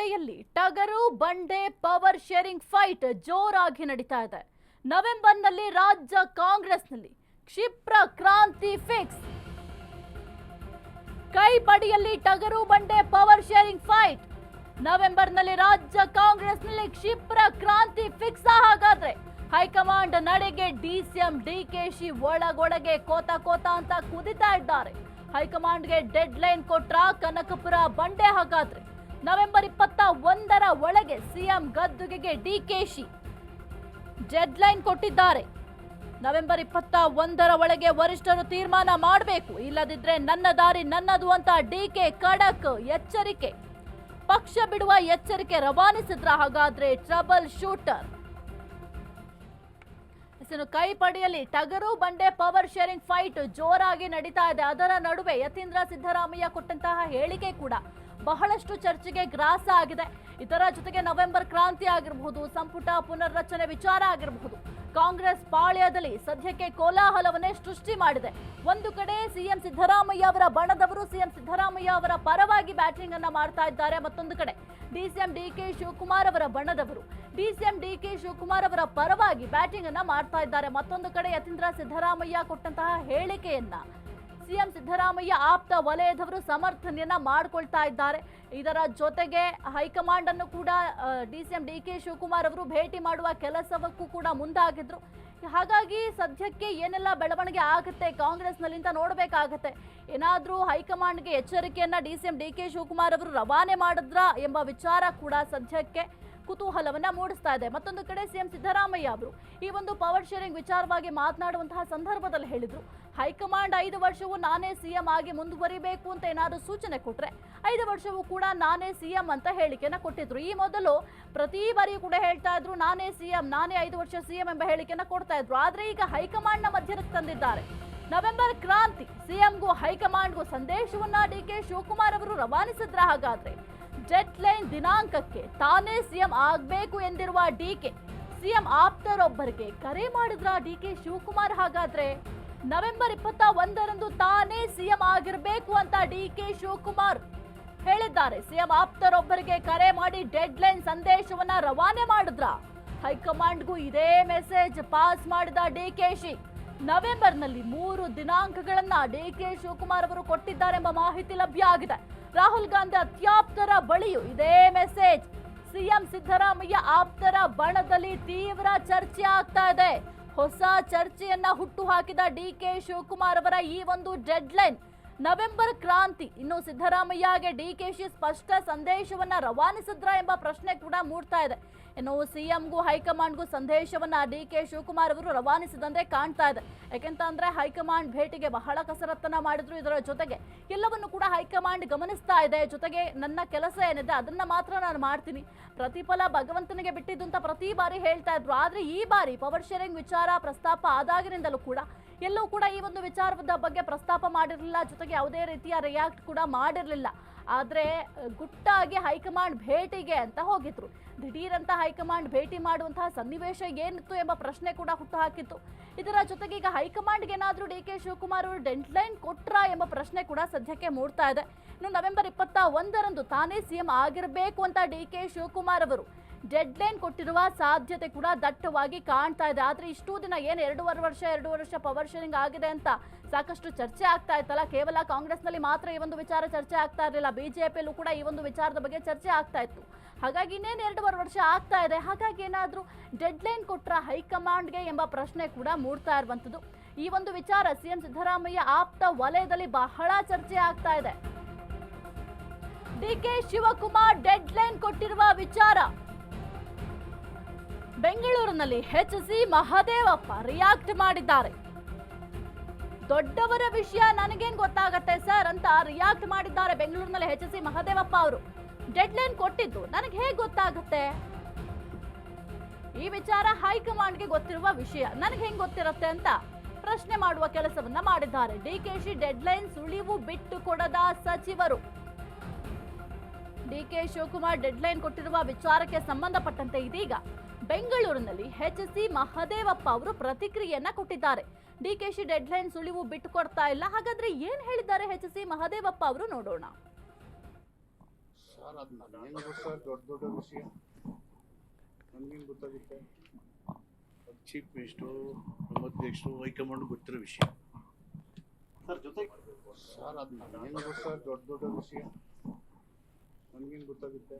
ಕಡೆಯಲ್ಲಿ ಟಗರು, ಬಂಡೆ, ಪವರ್ ಶೇರಿಂಗ್ ಫೈಟ್ ಜೋರಾಗಿ ನಡೀತಾ ಇದೆ. ನವೆಂಬರ್ನಲ್ಲಿ ರಾಜ್ಯ ಕಾಂಗ್ರೆಸ್ನಲ್ಲಿ ಕ್ಷಿಪ್ರ ಕ್ರಾಂತಿ ಫಿಕ್ಸ್. ಕೈ ಬಡಿಯಲ್ಲಿ ಟಗರು, ಬಂಡೆ, ಪವರ್ ಶೇರಿಂಗ್ ಫೈಟ್. ನವೆಂಬರ್ನಲ್ಲಿ ರಾಜ್ಯ ಕಾಂಗ್ರೆಸ್ನಲ್ಲಿ ಕ್ಷಿಪ್ರ ಕ್ರಾಂತಿ ಫಿಕ್ಸ್ ಹಾಗಾದ್ರೆ. ಹೈಕಮಾಂಡ್ ನಡೆಗೆ ಡಿಸಿಎಂ ಶಿ ಒಳಗೊಳಗೆ ಕೋತ ಕೋತ ಅಂತ ಕುದಿತಾ ಇದ್ದಾರೆ. ಹೈಕಮಾಂಡ್ಗೆ ಡೆಡ್ ಲೈನ್ ಕೊಟ್ರ ಕನಕಪುರ ಬಂಡೆ ಹಾಗಾದ್ರೆ. ನವೆಂಬರ್ ಇಪ್ಪತ್ತ ಒಂದರ ಒಳಗೆ ಸಿಎಂ ಗದ್ದುಗೆಗೆ ಡಿಕೆಶಿ ಡೆಡ್ ಲೈನ್ ಕೊಟ್ಟಿದ್ದಾರೆ. ನವೆಂಬರ್ ಇಪ್ಪತ್ತ ಒಂದರ ಒಳಗೆ ವರಿಷ್ಠರು ತೀರ್ಮಾನ ಮಾಡಬೇಕು. ಇಲ್ಲದಿದ್ರೆ ನನ್ನ ದಾರಿ ನನ್ನದು ಅಂತ ಡಿಕೆ ಖಡಕ್ ಎಚ್ಚರಿಕೆ. ಪಕ್ಷ ಬಿಡುವ ಎಚ್ಚರಿಕೆ ರವಾನಿಸಿದ್ರ ಹಾಗಾದ್ರೆ ಟ್ರಬಲ್ ಶೂಟರ್ ಇನ್ನು ಕೈ ಪಡೆಯಲ್ಲಿ ಟಗರು ಬಂಡೆ ಪವರ್ ಶೇರಿಂಗ್ ಫೈಟ್ ಜೋರಾಗಿ ನಡೀತಾ ಇದೆ. ಅದರ ನಡುವೆ ಯತೀಂದ್ರ ಸಿದ್ದರಾಮಯ್ಯ ಕೊಟ್ಟಂತಹ ಹೇಳಿಕೆ ಕೂಡ ಬಹಳಷ್ಟು ಚರ್ಚೆಗೆ ಗ್ರಾಸ ಆಗಿದೆ. ಇದರ ಜೊತೆಗೆ ನವೆಂಬರ್ ಕ್ರಾಂತಿ ಆಗಿರಬಹುದು, ಸಂಪುಟ ಪುನರ್ರಚನೆ ವಿಚಾರ ಆಗಿರಬಹುದು. ಕಾಂಗ್ರೆಸ್ ಪಾಳ್ಯದಲ್ಲಿ ಸದ್ಯಕ್ಕೆ ಕೋಲಾಹಲವನ್ನೇ ಸೃಷ್ಟಿ ಮಾಡಿದೆ. ಒಂದು ಕಡೆ ಸಿಎಂ ಸಿದ್ದರಾಮಯ್ಯ ಅವರ ಬಣದವರು ಸಿಎಂ ಸಿದ್ದರಾಮಯ್ಯ ಅವರ ಪರವಾಗಿ ಬ್ಯಾಟಿಂಗ್ ಅನ್ನ ಮಾಡ್ತಾ ಇದ್ದಾರೆ. ಮತ್ತೊಂದು ಕಡೆ ಡಿಸಿಎಂ ಡಿಕೆ ಶಿವಕುಮಾರ್ ಅವರ ಬಣದವರು, ಡಿಸಿಎಂ ಡಿಕೆ ಶಿವಕುಮಾರ್ ಅವರ ಪರವಾಗಿ ಬ್ಯಾಟಿಂಗ್ ಅನ್ನ ಮಾಡ್ತಾ ಇದ್ದಾರೆ. ಮತ್ತೊಂದು ಕಡೆ ಯತೀಂದ್ರ ಸಿದ್ದರಾಮಯ್ಯ ಕೊಟ್ಟಂತಹ ಹೇಳಿಕೆಯನ್ನ ಸಿಎಂ ಸಿದ್ದರಾಮಯ್ಯ ಆಪ್ತ ವಲಯದವರು ಸಮರ್ಥನೆಯನ್ನ ಮಾಡಿಕೊಳ್ತಾ ಇದ್ದಾರೆ. ಇದರ ಜೊತೆಗೆ ಹೈಕಮಾಂಡ್ ಅನ್ನು ಕೂಡ ಡಿಸಿಎಂ ಡಿ ಕೆ ಶಿವಕುಮಾರ್ ಅವರು ಭೇಟಿ ಮಾಡುವ ಕೆಲಸವಕ್ಕೂ ಕೂಡ ಮುಂದಾಗಿದ್ರು. ಹಾಗಾಗಿ ಸದ್ಯಕ್ಕೆ ಏನೆಲ್ಲ ಬೆಳವಣಿಗೆ ಆಗುತ್ತೆ, ಕಾಂಗ್ರೆಸ್ನಲ್ಲಿಂದ ನೋಡಬೇಕಾಗತ್ತೆ. ಏನಾದರೂ ಹೈಕಮಾಂಡ್ಗೆ ಎಚ್ಚರಿಕೆಯನ್ನ ಡಿಸಿಎಂ ಡಿ ಕೆ ಶಿವಕುಮಾರ್ ಅವರು ರವಾನೆ ಮಾಡಿದ್ರಾ ಎಂಬ ವಿಚಾರ ಕೂಡ ಸದ್ಯಕ್ಕೆ ಕುತೂಹಲವನ್ನ ಮೂಡಿಸ್ತಾ ಇದೆ. ಮತ್ತೊಂದು ಕಡೆ ಸಿಎಂ ಸಿದ್ದರಾಮಯ್ಯ ಅವರು ಈ ಒಂದು ಪವರ್ ಶೇರಿಂಗ್ ವಿಚಾರವಾಗಿ ಮಾತನಾಡುವಂತಹ ಸಂದರ್ಭದಲ್ಲಿ ಹೇಳಿದ್ರು. ಹೈಕಮಾಂಡ್ ಐದು ವರ್ಷವೂ ನಾನೇ ಸಿಎಂ ಆಗಿ ಮುಂದುವರಿಬೇಕು ಅಂತ ಏನಾದರೂ ಸೂಚನೆ ಕೊಟ್ರೆ ಐದು ವರ್ಷವೂ ಕೂಡ ನಾನೇ ಸಿಎಂ ಅಂತ ಹೇಳಿಕೆಯನ್ನ ಕೊಟ್ಟಿದ್ರು. ಈ ಮೊದಲು ಪ್ರತಿ ಬಾರಿ ಕೂಡ ಹೇಳ್ತಾ ಇದ್ರು, ನಾನೇ ಸಿಎಂ, ನಾನೇ ಐದು ವರ್ಷ ಸಿಎಂ ಎಂಬ ಹೇಳಿಕೆಯನ್ನ ಕೊಡ್ತಾ ಇದ್ರು. ಆದ್ರೆ ಈಗ ಹೈಕಮಾಂಡ್ನ ಮಧ್ಯಕ್ಕೆ ತಂದಿದ್ದಾರೆ. ನವೆಂಬರ್ ಕ್ರಾಂತಿ, ಸಿಎಂಗೂ ಹೈಕಮಾಂಡ್ಗೂ ಸಂದೇಶವನ್ನ ಡಿ ಕೆ ಶಿವಕುಮಾರ್ ಅವರು ರವಾನಿಸಿದ್ರ ಹಾಗಾದ್ರೆ ಡೆಡ್ ಲೈನ್ ದಿನಾಂಕಕ್ಕೆ ತಾನೇ ಸಿಎಂ ಆಗಬೇಕು ಎಂದಿರುವ ಡಿಕೆ ಸಿಎಂ ಆಪ್ತರೊಬ್ಬರಿಗೆ ಕರೆ ಮಾಡಿದ್ರ ಡಿಕೆ ಶಿವಕುಮಾರ್ ಹಾಗಾದ್ರೆ? ನವೆಂಬರ್ ಇಪ್ಪತ್ತ ಒಂದರಂದು ತಾನೇ ಸಿಎಂ ಆಗಿರಬೇಕು ಅಂತ ಡಿಕೆ ಶಿವಕುಮಾರ್ ಹೇಳಿದ್ದಾರೆ. ಸಿಎಂ ಆಪ್ತರೊಬ್ಬರಿಗೆ ಕರೆ ಮಾಡಿ ಡೆಡ್ ಲೈನ್ ಸಂದೇಶವನ್ನ ರವಾನೆ ಮಾಡಿದ್ರ? ಹೈಕಮಾಂಡ್ಗೂ ಇದೇ ಮೆಸೇಜ್ ಪಾಸ್ ಮಾಡಿದ ಡಿಕೆಶಿ ನವೆಂಬರ್ನಲ್ಲಿ ಮೂರು ದಿನಾಂಕಗಳನ್ನ ಡಿಕೆ ಶಿವಕುಮಾರ್ ಅವರು ಕೊಟ್ಟಿದ್ದಾರೆಂಬ ಮಾಹಿತಿ ಲಭ್ಯ ಆಗಿದೆ. ರಾಹುಲ್ ಗಾಂಧಿ ಅತ್ಯಾಪ್ತರ ಬಳಿಯೂ ಇದೇ ಮೆಸೇಜ್. ಸಿಎಂ ಸಿದ್ದರಾಮಯ್ಯ ಆಪ್ತರ ಬಣದಲ್ಲಿ ತೀವ್ರ ಚರ್ಚೆ ಆಗ್ತಾ ಇದೆ. ಹೊಸ ಚರ್ಚೆಯನ್ನ ಹುಟ್ಟು ಹಾಕಿದ ಡಿಕೆ ಶಿವಕುಮಾರ್ ಅವರ ಈ ಒಂದು ಡೆಡ್ ಲೈನ್ ನವೆಂಬರ್ ಕ್ರಾಂತಿ. ಇನ್ನು ಸಿದ್ದರಾಮಯ್ಯಗೆ ಡಿ ಕೆ ಶಿ ಸ್ಪಷ್ಟ ಸಂದೇಶವನ್ನ ರವಾನಿಸಿದ್ರ ಎಂಬ ಪ್ರಶ್ನೆ ಕೂಡ ಮೂಡ್ತಾ ಇದೆ. ಇನ್ನು ಸಿಎಂಗೂ ಹೈಕಮಾಂಡ್ಗೂ ಸಂದೇಶವನ್ನ ಡಿ ಕೆ ಶಿವಕುಮಾರ್ ಅವರು ರವಾನಿಸಿದಂತೆ ಕಾಣ್ತಾ ಇದೆ. ಯಾಕೆಂತ ಅಂದ್ರೆ ಹೈಕಮಾಂಡ್ ಭೇಟಿಗೆ ಬಹಳ ಕಸರತ್ತನ್ನ ಮಾಡಿದ್ರು. ಇದರ ಜೊತೆಗೆ ಎಲ್ಲವನ್ನು ಕೂಡ ಹೈಕಮಾಂಡ್ ಗಮನಿಸ್ತಾ ಇದೆ. ಜೊತೆಗೆ ನನ್ನ ಕೆಲಸ ಏನಿದೆ ಅದನ್ನ ಮಾತ್ರ ನಾನು ಮಾಡ್ತೀನಿ. ಪ್ರತಿಫಲ ಭಗವಂತನಿಗೆ ಬಿಟ್ಟಿದ್ದು ಅಂತ ಪ್ರತಿ ಬಾರಿ ಹೇಳ್ತಾ ಇದ್ರು. ಆದ್ರೆ ಈ ಬಾರಿ ಪವರ್ ಶೇರಿಂಗ್ ವಿಚಾರ, ಪ್ರಸ್ತಾಪ ಆದಾಗಿನಿಂದಲೂ ಕೂಡ ಎಲ್ಲೂ ಕೂಡ ಈ ಒಂದು ವಿಚಾರದ ಬಗ್ಗೆ ಪ್ರಸ್ತಾಪ ಮಾಡಿರಲಿಲ್ಲ. ಜೊತೆಗೆ ಯಾವುದೇ ರೀತಿಯ ರಿಯಾಕ್ಟ್ ಕೂಡ ಮಾಡಿರಲಿಲ್ಲ. ಆದರೆ, ಗುಟ್ಟಾಗಿ ಹೈಕಮಾಂಡ್ ಭೇಟಿಗೆ ಅಂತ ಹೋಗಿದ್ರು. ದಿಢೀರಂತ ಹೈಕಮಾಂಡ್ ಭೇಟಿ ಮಾಡುವಂತಹ ಸನ್ನಿವೇಶ ಏನಿತ್ತು ಎಂಬ ಪ್ರಶ್ನೆ ಕೂಡ ಹುಟ್ಟು ಹಾಕಿತ್ತು ಇದರ ಜೊತೆಗೆ ಈಗ ಹೈಕಮಾಂಡ್ಗೆ ಏನಾದರೂ ಡಿ ಕೆ ಶಿವಕುಮಾರ್ ಅವರು ಡೆಡ್ಲೈನ್ ಕೊಟ್ರಾ ಎಂಬ ಪ್ರಶ್ನೆ ಕೂಡ ಸದ್ಯಕ್ಕೆ ಮೂಡ್ತಾ ಇದೆ. ಇನ್ನು ನವೆಂಬರ್ ಇಪ್ಪತ್ತ ಒಂದರಂದು ತಾನೇ ಸಿಎಂ ಆಗಿರಬೇಕು ಅಂತ ಡಿ ಕೆ ಶಿವಕುಮಾರ್ ಅವರು ಡೆಡ್ಲೈನ್ ಕೊಟ್ಟಿರುವ ಸಾಧ್ಯತೆ ಕೂಡ ದಟ್ಟವಾಗಿ ಕಾಣ್ತಾ ಇದೆ. ಆದ್ರೆ ಇಷ್ಟು ದಿನ ಏನು ಎರಡೂವರೆ ವರ್ಷ ಎರಡೂವರೆ ವರ್ಷ ಪವರ್ ಶೇರಿಂಗ್ ಆಗಿದೆ ಅಂತ ಸಾಕಷ್ಟು ಚರ್ಚೆ ಆಗ್ತಾ ಇತ್ತಲ್ಲ. ಕೇವಲ ಕಾಂಗ್ರೆಸ್ನಲ್ಲಿ ಮಾತ್ರ ಈ ಒಂದು ವಿಚಾರ ಚರ್ಚೆ ಆಗ್ತಾ ಇರಲಿಲ್ಲ. ಬಿಜೆಪಿಯಲ್ಲೂ ಕೂಡ ಈ ಒಂದು ವಿಚಾರದ ಬಗ್ಗೆ ಚರ್ಚೆ ಆಗ್ತಾ ಇತ್ತು. ಹಾಗಾಗಿ ಇನ್ನೇನು ಎರಡೂವರೆ ವರ್ಷ ಆಗ್ತಾ ಇದೆ. ಹಾಗಾಗಿ ಏನಾದರೂ ಡೆಡ್ಲೈನ್ ಕೊಟ್ಟರೆ ಹೈಕಮಾಂಡ್ಗೆ ಎಂಬ ಪ್ರಶ್ನೆ ಕೂಡ ಮೂಡ್ತಾ ಇರುವಂಥದ್ದು. ಈ ಒಂದು ವಿಚಾರ ಸಿಎಂ ಸಿದ್ದರಾಮಯ್ಯ ಆಪ್ತ ವಲಯದಲ್ಲಿ ಬಹಳ ಚರ್ಚೆ ಆಗ್ತಾ ಇದೆ. ಡಿಕೆ ಶಿವಕುಮಾರ್ ಡೆಡ್ ಲೈನ್ ಕೊಟ್ಟಿರುವ ವಿಚಾರ. ಬೆಂಗಳೂರಿನಲ್ಲಿ ಹೆಚ್ ಸಿ ಮಹದೇವಪ್ಪ ರಿಯಾಕ್ಟ್ ಮಾಡಿದ್ದಾರೆ. ದೊಡ್ಡವರ ವಿಷಯ ನನಗೇನ್ ಗೊತ್ತಾಗತ್ತೆ ಸರ್ ಅಂತ ರಿಯಾಕ್ಟ್ ಮಾಡಿದ್ದಾರೆ ಬೆಂಗಳೂರಿನಲ್ಲಿ ಹೆಚ್ ಸಿ ಮಹದೇವಪ್ಪ ಅವರು. ಡೆಡ್ಲೈನ್ ಕೊಟ್ಟಿದ್ದು ನನಗೆ ಹೇಗೆ ಗೊತ್ತಾಗುತ್ತೆ? ಈ ವಿಚಾರ ಹೈಕಮಾಂಡ್ಗೆ ಗೊತ್ತಿರುವ ವಿಷಯ ನನಗೆ ಹೆಂಗೆ ಗೊತ್ತಿರುತ್ತೆ ಅಂತ ಪ್ರಶ್ನೆ ಮಾಡುವ ಕೆಲಸವನ್ನ ಮಾಡಿದ್ದಾರೆ. ಡಿ ಕೆ ಶಿ ಡೆಡ್ಲೈನ್ ಸುಳಿವು ಬಿಟ್ಟು ಕೊಡದ ಸಚಿವರು. ಡಿ ಕೆ ಶಿವಕುಮಾರ್ ಡೆಡ್ಲೈನ್ ಕೊಟ್ಟಿರುವ ವಿಚಾರಕ್ಕೆ ಸಂಬಂಧಪಟ್ಟಂತೆ ಇದೀಗ ಬೆಂಗಳೂರಿನಲ್ಲಿ ಎಚ್ ಸಿ ಮಹದೇವಪ್ಪ ಅವರು ಪ್ರತಿಕ್ರಿಯೆಯನ್ನ ಕೊಟ್ಟಿದ್ದಾರೆ. ಡಿ ಕೆ ಶಿ ಡೆಡ್ಲೈನ್ ಸುಳಿವು ಬಿಟ್ಟು ಕೊಡ್ತಾ ಇಲ್ಲ. ಹಾಗಾದ್ರೆ ಏನ್ ಹೇಳಿದ್ದಾರೆ ಎಚ್ ಸಿ ಮಹದೇವಪ್ಪ ಅವರು ನೋಡೋಣ. ಸರ್ ಅದು ನನಗೇನು ಸರ್ ದೊಡ್ಡ ದೊಡ್ಡ ವಿಷಯ. ನನಗೇನು ಗೊತ್ತಾಗುತ್ತೆ? ಚೀಫ್ ಮಿನಿಸ್ಟರು ನಮ್ಮ ಅಧ್ಯಕ್ಷರು ಹೈಕಮಾಂಡ್ ಗೊತ್ತಿರೋ ವಿಷಯ. ಸರ್ ಜೊತೆಗೆ ಸರ್ ಅದು ನನಗೇನು ಗೊತ್ತು? ಸರ್ ದೊಡ್ಡ ದೊಡ್ಡ ವಿಷಯ. ನನಗೇನು ಗೊತ್ತಾಗುತ್ತೆ?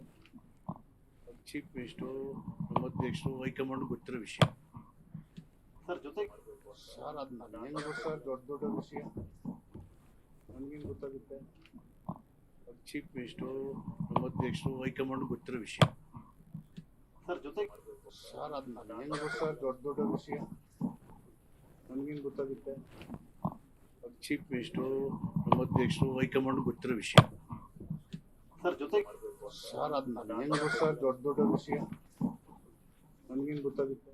ಚೀಫ್ ಮಿನಿಸ್ಟರು ನಮ್ಮ ಅಧ್ಯಕ್ಷರು ಹೈಕಮಾಂಡ್ ಗೊತ್ತಿರೋ ವಿಷಯ ಸರ್ ಜೊತೆಗೆ ಸರ್ ಅದು ಸರ್ ದೊಡ್ಡ ದೊಡ್ಡ ವಿಷಯ ನನಗೇನು ಗೊತ್ತಾಗುತ್ತೆ ಅದು ಚೀಫ್ ಮಿನಿಸ್ಟರು ನಮ್ಮ ಅಧ್ಯಕ್ಷರು ಹೈಕಮಾಂಡ್ ಗೊತ್ತಿರೋ ವಿಷಯ ಸರ್ ಜೊತೆಗೆ ಸರ್ ಅದು ಸರ್ ದೊಡ್ಡ ದೊಡ್ಡ ವಿಷಯ ನನಗೇನು ಗೊತ್ತಾಗುತ್ತೆ ಅದು ಚೀಫ್ ಮಿನಿಸ್ಟರು ನಮ್ಮ ಅಧ್ಯಕ್ಷರು ಹೈಕಮಾಂಡ್ ಗೊತ್ತಿರೋ ವಿಷಯ ಸರ್ ಜೊತೆಗೆ ಸರ್ ಅದು ನನಗೇನು ಸರ್ ದೊಡ್ಡ ದೊಡ್ಡ ವಿಷಯ? ನನಗೇನು ಗೊತ್ತಾಗುತ್ತೆ?